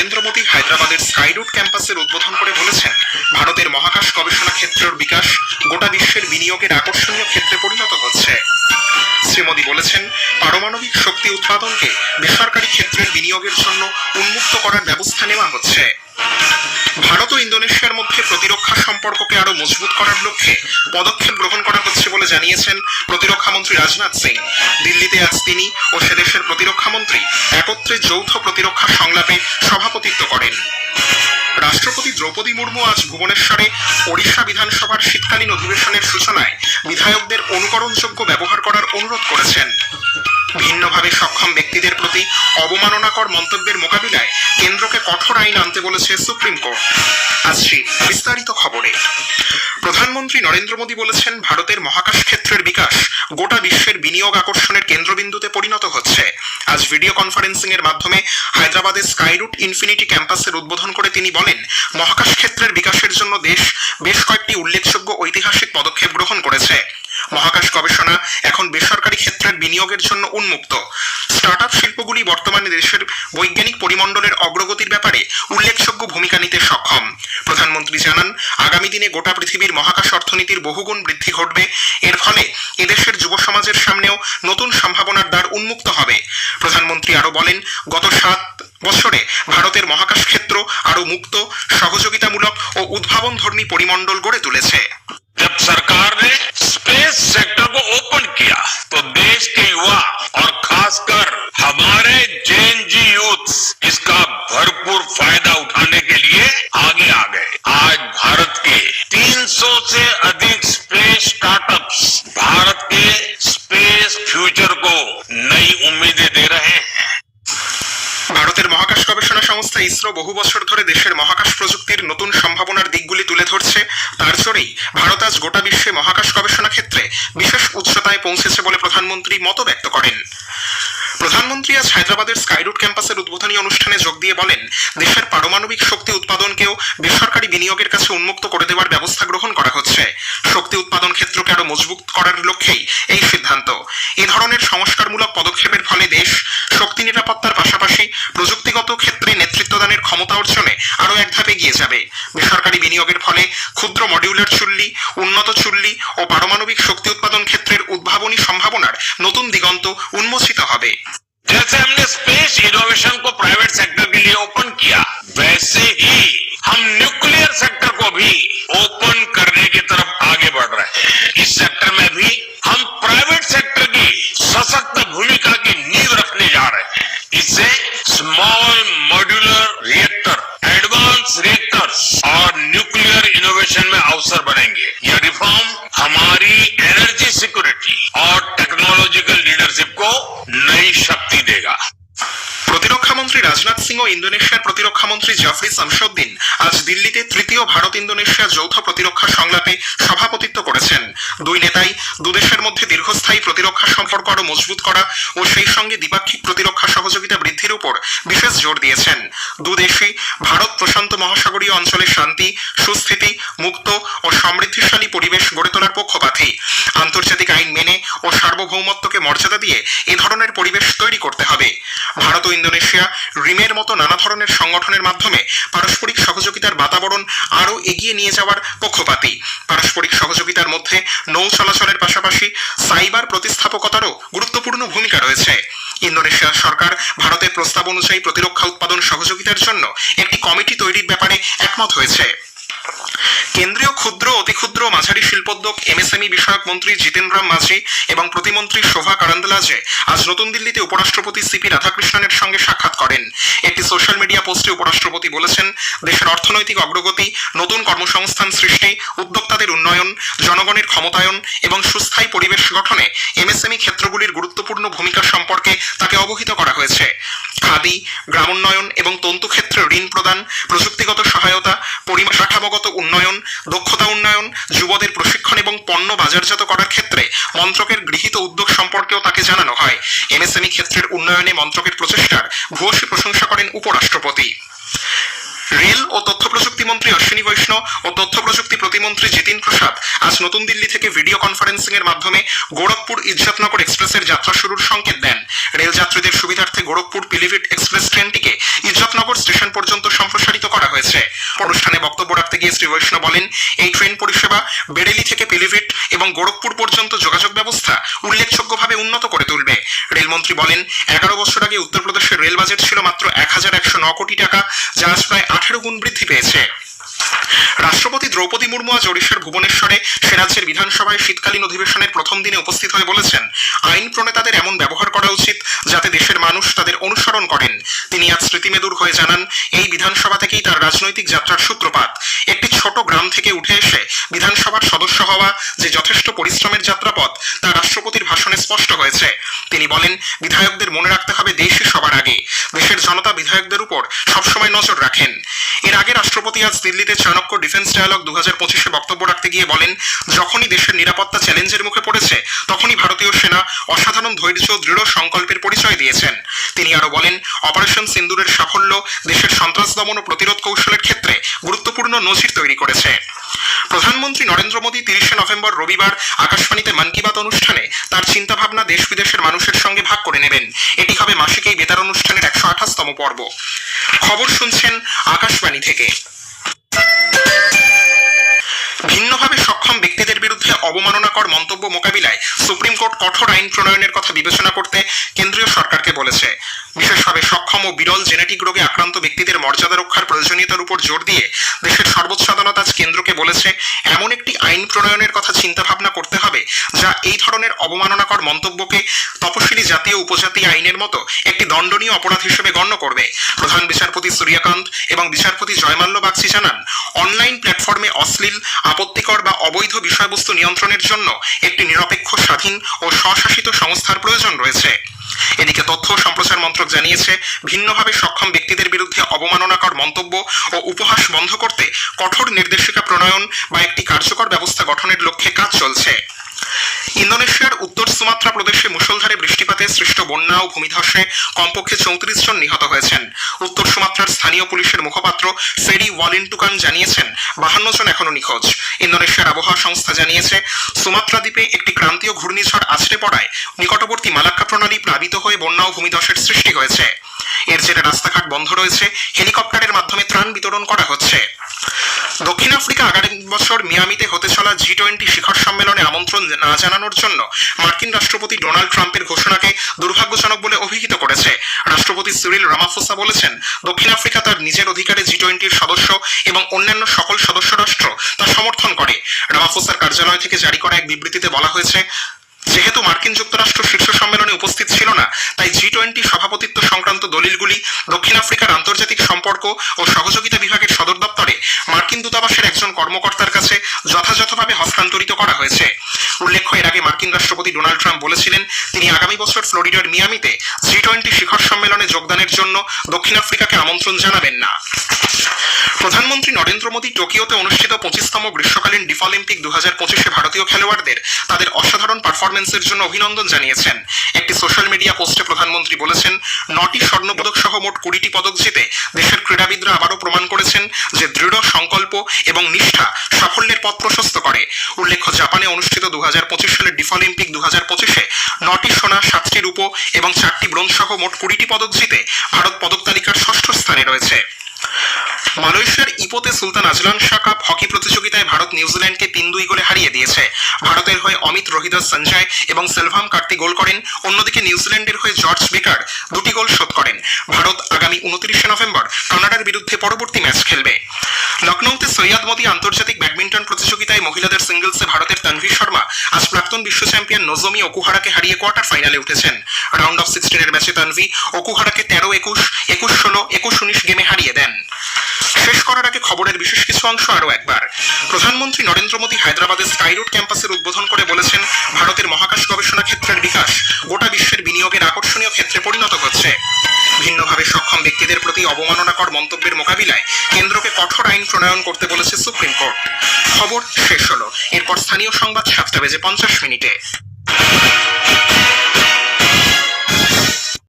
নরেন্দ্র মোদী হায়দ্রাবাদের স্কাইরুট ক্যাম্পাসের উদ্বোধন করে বলেছেন, ভারতের মহাকাশ গবেষণা ক্ষেত্রের বিকাশ গোটা বিশ্বের বিনিয়োগের আকর্ষণীয় ক্ষেত্রে পরিণত হচ্ছে। শ্রী মোদী বলেছেন, পারমাণবিক শক্তি উৎপাদনকে বেসরকারি ক্ষেত্রের বিনিয়োগের জন্য উন্মুক্ত করার ব্যবস্থা নেওয়া হচ্ছে। ভারত ও ইন্দোনেশিয়ার মধ্যে প্রতিরক্ষা সম্পর্ককে আরও মজবুত করার লক্ষ্যে পদক্ষেপ গ্রহণ করা হচ্ছে বলে জানিয়েছেন প্রতিরক্ষা মন্ত্রী রাজনাথ সিং। দিল্লিতে আজ তিনি ও সেদেশের প্রতিরক্ষা মন্ত্রী একত্রে যৌথ প্রতিরক্ষা সংলাপে সভাপতিত্ব করেন। রাষ্ট্রপতি দ্রৌপদী মুর্মু আজ ভুবনেশ্বরে ওড়িশা বিধানসভার শীতকালীন অধিবেশনের সূচনায় বিধায়কদের অনুকরণযোগ্য ব্যবহার করার অনুরোধ করেছেন। ভিন্নভাবে সক্ষম ব্যক্তিদের প্রতি অবমাননাকর মন্তব্যের মোকাবিলায় কেন্দ্রকে কঠোর আইন আনতে বলেছে সুপ্রিম কোর্ট। আসছি বিস্তারিত খবরে। প্রধানমন্ত্রী নরেন্দ্র মোদী বলেছেন, ভারতের মহাকাশ ক্ষেত্রের বিকাশ গোটা বিশ্বের বিনিয়োগ আকর্ষণের কেন্দ্রবিন্দুতে পরিণত হচ্ছে। আজ ভিডিও কনফারেন্সিং এর মাধ্যমে হায়দ্রাবাদের স্কাইরুট ইনফিনিটি ক্যাম্পাসের উদ্বোধন করে তিনি বলেন, মহাকাশ ক্ষেত্রের বিকাশের জন্য দেশ বেশ কয়েকটি উল্লেখযোগ্য ঐতিহাসিক পদক্ষেপ গ্রহণ করেছে। মহাকাশ গবেষণা এখন বেসরকারি ক্ষেত্রের বিনিয়োগের জন্য উন্মুক্ত। স্টার্ট আপ শিল্পগুলি বর্তমানে দেশের বৈজ্ঞানিক পরিমণ্ডলের অগ্রগতির ব্যাপারে উল্লেখযোগ্য ভূমিকা নিতে সক্ষম। প্রধানমন্ত্রী জানান, আগামী দিনে গোটা পৃথিবীর মহাকাশ অর্থনীতির বহুগুণ বৃদ্ধি ঘটবে। এর ফলে এদেশের যুব সমাজের সামনেও নতুন সম্ভাবনার দ্বার উন্মুক্ত হবে। প্রধানমন্ত্রী আরও বলেন, গত সাত বছরে ভারতের মহাকাশ ক্ষেত্র আরও মুক্ত, সহযোগিতামূলক ও উদ্ভাবনধর্মী পরিমণ্ডল গড়ে তুলেছে। ইসরো বহু বছর ধরে দেশের মহাকাশ প্রযুক্তির নতুন সম্ভাবনার দিকগুলি তুলে ধরছে, তার জোরেই ভারত আজ গোটা বিশ্বে মহাকাশ গবেষণা ক্ষেত্রে বিশেষ উচ্চতায় পৌঁছেছে বলে প্রধানমন্ত্রী মত ব্যক্ত করেন। প্রধানমন্ত্রী আজ হায়দ্রাবাদের স্কাইরুট ক্যাম্পাসের উদ্বোধনী অনুষ্ঠানে যোগ দিয়ে বলেন, দেশের পারমাণবিক শক্তি উৎপাদনকেও বেসরকারি বিনিয়োগের কাছে উন্মুক্ত করে দেওয়ার ব্যবস্থা গ্রহণ করা হচ্ছে। শক্তি উৎপাদন ক্ষেত্রকে আরও মজবুত করার লক্ষ্যেই এই সিদ্ধান্ত। এ ধরনের সংস্কারমূলক পদক্ষেপের ফলে দেশ এগিয়ে যাবে বেসরকারি বিনিয়োগের ফলে ক্ষুদ্র মডিউলার চুল্লি উন্নত চুল্লি ও পারমাণবিক শক্তি উৎপাদন ক্ষেত্রের উদ্ভাবনী সম্ভাবনার নতুন দিগন্ত উন্মোচিত হবে जैसे हमने स्पेस इनोवेशन को प्राइवेट सेक्टर के लिए ओपन किया वैसे ही हम न्यूक्लियर सेक्टर को भी ओपन करने की तरफ आगे बढ़ रहे हैं इस सेक्टर में भी हम प्राइवेट सेक्टर রাজনাথ সিং ও ইন্দোনেশিয়ার প্রতিরক্ষা মন্ত্রী জাফরি শামসুদ্দিন আজ দিল্লিতে তৃতীয় ভারত ইন্দোনেশিয়া যৌথ প্রতিরক্ষা সংলাপে সভাপতিত্ব করেছেন। দুই নেতাই দুদেশের মধ্যে দীর্ঘস্থায়ী প্রতিরক্ষা সম্পর্ক আরও মজবুত করা ও সেই সঙ্গে দ্বিপাক্ষিক প্রতিরক্ষা সহযোগিতা বৃদ্ধির উপর বিশেষ জোর দিয়েছেন। দুদেশই ভারত প্রশান্ত মহাসাগরীয় অঞ্চলে শান্তি, সুস্থিতি, মুক্ত ও সমৃদ্ধিশালী পরিবেশ গড়ে তোলার পক্ষপাতী। আন্তর্জাতিক আইন মেনে ও সার্বভৌমত্বকে মর্যাদা দিয়ে এ ধরনের পরিবেশ তৈরি করতে হবে। ভারত ও ইন্দোনেশিয়া রিমের মতো নানা ধরনের সংগঠনের মাধ্যমে পারস্পরিক সহযোগিতার বাতাবরণ আরও এগিয়ে নিয়ে যাওয়ার পক্ষপাতী। পারস্পরিক সহযোগিতার মধ্যে নৌ চলাচলের পাশাপাশি সাইবার প্রতিস্থাপকতারও গুরুত্বপূর্ণ ভূমিকা রয়েছে। ইন্দোনেশিয়া সরকার ভারতের প্রস্তাব অনুযায়ী প্রতিরক্ষা উৎপাদন সহযোগিতার জন্য একটি কমিটি তৈরির ব্যাপারে একমত হয়েছে। কেন্দ্রীয় ক্ষুদ্র অতি ক্ষুদ্র মাঝারি শিল্পোদ্যোগ, এমএসএমই বিষয়ক মন্ত্রী জিতেন্দ্র মাঝি এবং প্রতিমন্ত্রী শোভা কারান্দালাজে আজ নতুন দিল্লিতে উপরাষ্ট্রপতি সিপি রাধাকৃষ্ণনের সঙ্গে সাক্ষাৎ করেন। একটি সোশ্যাল মিডিয়া পোস্টে উপরাষ্ট্রপতি বলেছেন, দেশের অর্থনৈতিক অগ্রগতি, নতুন কর্মসংস্থান সৃষ্টি, উদ্যোক্তাদের উন্নয়ন, জনগণের ক্ষমতায়ন এবং সুস্থায়ী পরিবেশ গঠনে এমএসএমই ক্ষেত্রগুলির গুরুত্বপূর্ণ ভূমিকা সম্পর্কে তাকে অবহিত করা হয়েছে। খাদি, গ্রামোন্নয়ন এবং তন্তু ক্ষেত্রে ঋণ প্রদান, প্রযুক্তিগত সহায়তা, পরিমাণ কাঠামোগত উন্নয়ন, দক্ষতা উন্নয়ন, যুবদের প্রশিক্ষণ এবং পণ্য বাজারজাত করার ক্ষেত্রে মন্ত্রকের গৃহীত উদ্যোগ সম্পর্কেও তাকে জানানো হয়। এমএসএমই ক্ষেত্রের উন্নয়নে মন্ত্রকের প্রচেষ্টার ভূয়সী প্রশংসা করেন উপরাষ্ট্রপতি। রেল ও তথ্য প্রযুক্তি মন্ত্রী অশ্বিনী বৈষ্ণব ও তথ্য প্রযুক্তি প্রতিমন্ত্রী জিতিন প্রসাদ আজ নতুন দিল্লি থেকে ভিডিও কনফারেন্সিং এর মাধ্যমে গোরখপুর ইজ্জতনগর এক্সপ্রেসের যাত্রা শুরুর সংকেত দেন। রেল যাত্রীদের সুবিধার্থে গোরখপুর পিলিভিট এক্সপ্রেস ট্রেনটিকে ইজ্জতনগর স্টেশন পর্যন্ত সম্প্রসারিত করা হয়েছে। অনুষ্ঠানে বক্তব্য রাখতে গিয়ে শ্রী বৈষ্ণব বলেন, এই ট্রেন পরিষেবা বেরেলি থেকে পিলিভিট এবং গোরখপুর পর্যন্ত যোগাযোগ ব্যবস্থা উল্লেখযোগ্যভাবে উন্নত করে তুলবে। রেলমন্ত্রী বলেন, এগারো বছর আগে উত্তরপ্রদেশের রেল বাজেট ছিল মাত্র এক হাজার একশো ন কোটি টাকা, যা আজ প্রায় আঠেরো গুণ বৃদ্ধি পেয়েছে। রাষ্ট্রপতি দ্রৌপদী মুর্মু আজ ওড়িশার ভুবনেশ্বরে সে রাজ্যের বিধানসভায় শীতকালীন অধিবেশনের প্রথম দিনে উপস্থিত হয়ে বলেছেন, আইন প্রণেতাদের এমন ব্যবহার করা উচিত যাতে দেশের মানুষ তাদের অনুসরণ করেন। তিনি আজ স্মৃতিমেদুর হয়ে জানান, এই বিধানসভা থেকেই তার রাজনৈতিক যাত্রার সূত্রপাত। একটি ছোট গ্রাম থেকে উঠে এসে বিধানসভার সদস্য হওয়া যে যথেষ্ট পরিশ্রমের যাত্রাপথ তা রাষ্ট্রপতির ভাষণে স্পষ্ট হয়েছে। তিনি বলেন, বিধায়কদের মনে রাখতে হবে আগে দেশের জনতা বিধায়কদের উপর সবসময় নজর রাখেন। এর আগে রাষ্ট্রপতি আজ দিল্লিতে চাণক্য ডিফেন্স ডায়ালগ দু হাজার পঁচিশে বক্তব্য রাখতে গিয়ে বলেন, যখনই দেশের নিরাপত্তা চ্যালেঞ্জের মুখে পড়েছে, তখনই ভারতীয় সেনা অসাধারণ ধৈর্য, দৃঢ় সংকল্পের পরিচয় দিয়েছেন। তিনি আরও বলেন, অপারেশন সিন্দুরের সাফল্য দেশের সন্ত্রাস দমন ও প্রতিরোধ কৌশলের ক্ষেত্রে গুরুত্বপূর্ণ নজির তৈরি করেছে। প্রধানমন্ত্রী নরেন্দ্র মোদী তিরিশে নভেম্বর রবিবার আকাশবাণীতে মন কি বাত অনুষ্ঠানে তার চিন্তাভাবনা দেশ বিদেশের মানুষের সঙ্গে ভাগ করে নেবেন। এটি হবে মাসিক এই বেতার অনুষ্ঠানের একশো আঠাশতম পর্ব। খবর শুনছেন আকাশবাণী থেকে। অবমাননাকর মন্তব্য মোকাবিলায় সুপ্রিম কোর্ট কঠোর আইন প্রণয়নের কথা বিবেচনা করতে কেন্দ্রীয় সরকারকে বলেছে। বিশেষভাবে সক্ষম ও বিরল জেনেটিক রোগে আক্রান্ত ব্যক্তিদের মর্যাদা রক্ষার প্রয়োজনীয়তার উপর জোর দিয়ে দেশের সর্বোচ্চ আদালত আজ কেন্দ্রকে বলেছে, এমন একটি আইন প্রণয়নের কথা চিন্তা ভাবনা করতে হবে যা এই ধরনের অবমাননাকর মন্তব্যকে তপশিলি জাতীয় উপজাতি আইনের মতো একটি দণ্ডনীয় অপরাধ হিসেবে গণ্য করবে। প্রধান বিচারপতি সূর্যকান্ত এবং বিচারপতি জয়মাল্য বাগচি জানান, অনলাইন প্ল্যাটফর্মে অশ্লীল, আপত্তিকর বা অবৈধ বিষয়বস্তু নিয়ন্ত্রণের জন্য একটি নিরপেক্ষ, স্বাধীন ও স্বশাসিত সংস্থার প্রয়োজন রয়েছে। এদিকে তথ্য সম্প্রচার মন্ত্রক জানিয়েছে, ভিন্নভাবে সক্ষম ব্যক্তিদের বিরুদ্ধে অবমাননাকর মন্তব্য ও উপহাস বন্ধ করতে কঠোর নির্দেশিকা প্রণয়ন বা একটি কার্যকর ব্যবস্থা গঠনের লক্ষ্যে কাজ চলছে। ইন্দোনেশিয়ার উত্তর সুমাত্রা প্রদেশে মুষলধারে বৃষ্টিপাতে সৃষ্ট বন্যা ও ভূমিধসে কমপক্ষে চৌত্রিশ জন নিহত হয়েছেন। উত্তর সুমাত্রার স্থানীয় পুলিশের মুখপাত্র ফেরি ওয়ালিন্টুকান জানিয়েছেন, বাহান্ন জন এখনও নিখোঁজ। ইন্দোনেশিয়ার আবহাওয়া সংস্থা জানিয়েছে, সুমাত্রা দ্বীপে একটি ক্রান্তীয় ঘূর্ণিঝড় আছড়ে পড়ায় নিকটবর্তী মালাক্কা প্রণালী প্লাবিত হয়ে বন্যা ও ভূমিধসের সৃষ্টি হয়েছে। এর জেরে রাস্তাঘাট বন্ধ রয়েছে। হেলিকপ্টারের মাধ্যমে ত্রাণ বিতরণ করা হচ্ছে। দক্ষিণ আফ্রিকা আগামী বছর মিয়ামিতে হতে চলা জি টোয়েন্টি শিখর সম্মেলনে আমন্ত্রণ না জানানোর জন্য মার্কিন রাষ্ট্রপতি ডোনাল্ড ট্রাম্পের ঘোষণাকে দুর্ভাগ্যজনক বলে অভিহিত করেছে। রাষ্ট্রপতি সিরিল রামাফোসা বলেছেন, দক্ষিণ আফ্রিকা তার নিজের অধিকারে জি টোয়েন্টির সদস্য এবং অন্যান্য সকল সদস্য রাষ্ট্র তা সমর্থন করে। রামাফোসার কার্যালয় থেকে জারি করা এক বিবৃতিতে বলা হয়েছে যেহেতু মার্কিন যুক্তরাষ্ট্র শীর্ষ সম্মেলনে উপস্থিত ছিল না, তাই জি টোয়েন্টি সভাপতিত্ব সংক্রান্ত দলিলগুলি দক্ষিণ আফ্রিকার আন্তর্জাতিক সম্পর্ক ও সহযোগিতা বিভাগের সদর দপ্তরে মার্কিন দূতাবাসের একজন কর্মকর্তার কাছে যথাযথভাবে হস্তান্তরিত করা হয়েছে। উল্লেখ্য, এর আগে মার্কিন রাষ্ট্রপতি ডোনাল্ড ট্রাম্প বলেছিলেন, তিনি আগামী বছর ফ্লোরিডার মিয়ামিতে জি টোয়েন্টি শিখর সম্মেলনে যোগদানের জন্য দক্ষিণ আফ্রিকাকে আমন্ত্রণ জানাবেন না। প্রধানমন্ত্রী নরেন্দ্র মোদী টোকিওতে অনুষ্ঠিত পঁচিশতম গ্রীষ্মকালীন ডিফ অলিম্পিক দু হাজার পঁচিশে ভারতীয় খেলোয়াড়দের তাদের অসাধারণ পারফরমেন্সের জন্য অভিনন্দন জানিয়েছেন। একটি সোশ্যাল মিডিয়া পোস্টে প্রধানমন্ত্রী বলেছেন, নটি স্বর্ণপদক সহ মোট কুড়িটি পদক জিতে দেশের ক্রীড়াবিদরা আবারও প্রমাণ করেছেন যে দৃঢ় সংকল্প এবং নিষ্ঠা সাফল্যের পথ প্রশস্ত করে। উল্লেখ্য, জাপানে অনুষ্ঠিত দু হাজার পঁচিশ সালের ডিফ অলিম্পিক দু হাজার পঁচিশে নটি সোনা, সাতটি রূপো এবং চারটি ব্রোঞ্জ সহ মোট কুড়িটি পদক জিতে ভারত পদক তালিকার ষষ্ঠ স্থানে রয়েছে। মালয়েশিয়ার ইপোতে Sultan Azlan Shah cup hockey প্রতিযোগিতায় ভারত নিউজিল্যান্ডকে তিন দুই গোলে হারিয়ে দিয়েছে। ভারতের হয়ে অমিত, রোহিদাস, সঞ্জয় এবং সেলভাম কার্তি গোল করেন। অন্যদিকে নিউজিল্যান্ডের হয়ে জর্জ বেকার দুটি গোল শোধ করেন। ভারত আগামী উনত্রিশে নভেম্বর কানাডার বিরুদ্ধে পরবর্তী ম্যাচ খেলবে। লখনৌতে সৈয়দ মোদী আন্তর্জাতিক ব্যাডমিন্টন প্রতিযোগিতায় মহিলাদের সিঙ্গলসে ভারতের তানভি শর্মা আজ প্রাক্তন বিশ্ব চ্যাম্পিয়ন নজমি ওকুহারাকে হারিয়ে কোয়ার্টার ফাইনালে উঠেছেন। রাউন্ড অফ সিক্সটিনের ম্যাচে তানভি ওকুহারাকে তেরো একুশ একুশ ষোলো, একুশ উনিশ গেমে হারিয়ে দেন। শেষ করার আগে খবরের বিশেষ কিছু অংশ আরও একবার। প্রধানমন্ত্রী নরেন্দ্র মোদী হায়দ্রাবাদের স্কাইরুট ক্যাম্পাসের উদ্বোধন করে বলেছেন, ভারতের মহাকাশ গবেষণা ক্ষেত্রের বিকাশ গোটা বিশ্বের বিনিয়োগের আকর্ষণীয় ক্ষেত্রে পরিণত হচ্ছে। ভিন্নভাবে সক্ষম ব্যক্তিদের প্রতি অবমাননাকর মন্তব্যের মোকাবিলায় কেন্দ্রকে কঠোর আইন প্রণয়ন করতে বলেছে সুপ্রিম কোর্ট। খবর শেষ হলো। এরপর স্থানীয় সংবাদ সাতটা বেজে পঞ্চাশ মিনিটে।